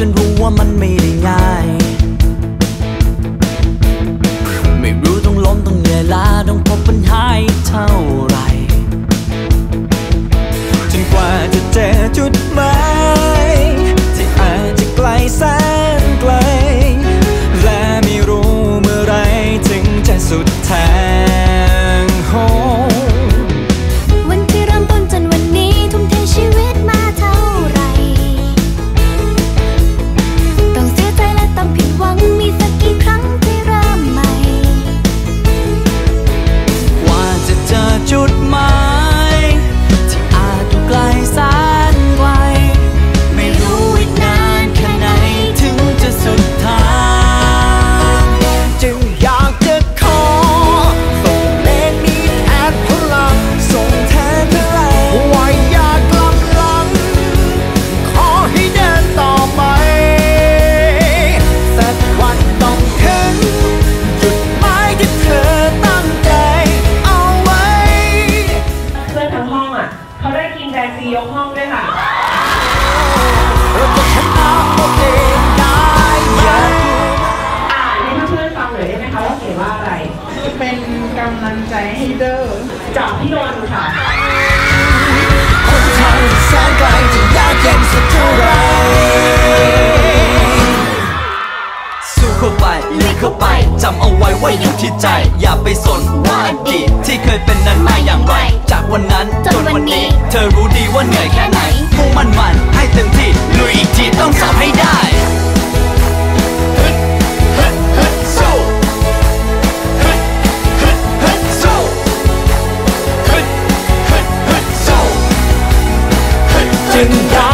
นั้นฉันรู้ว่ามันไม่ได้ง่าย ไม่รู้ต้องล้มต้องเหนื่อยล้าต้องพบปัญหาอีกเท่าไรจนกว่าจะเจอจุดหมายาอะไรเป็นกำลังใจให้เด้อจากพี่นนท์ค่ะคนทางแสนไกลจะยากเย็นสักเท่าไหรสู้เข้าไปลุยเข้าไปจำเอาไว้ว่าอยู่ที่ใจ อย่าไปสนว่าอดีตที่เคยเป็นนั้นมาอย่างไร จากวันนั้นจนวันนี้เธอรู้ดี ว่าเหนื่อยแค่ไหนมุ่งมันมันให้เต็มที่ลุยอีกทีต้องสอบให้ได้ฮึฮึดฮึดสู้ฮึฮึฮึสู้ฮึฮึฮึสู้จึงอย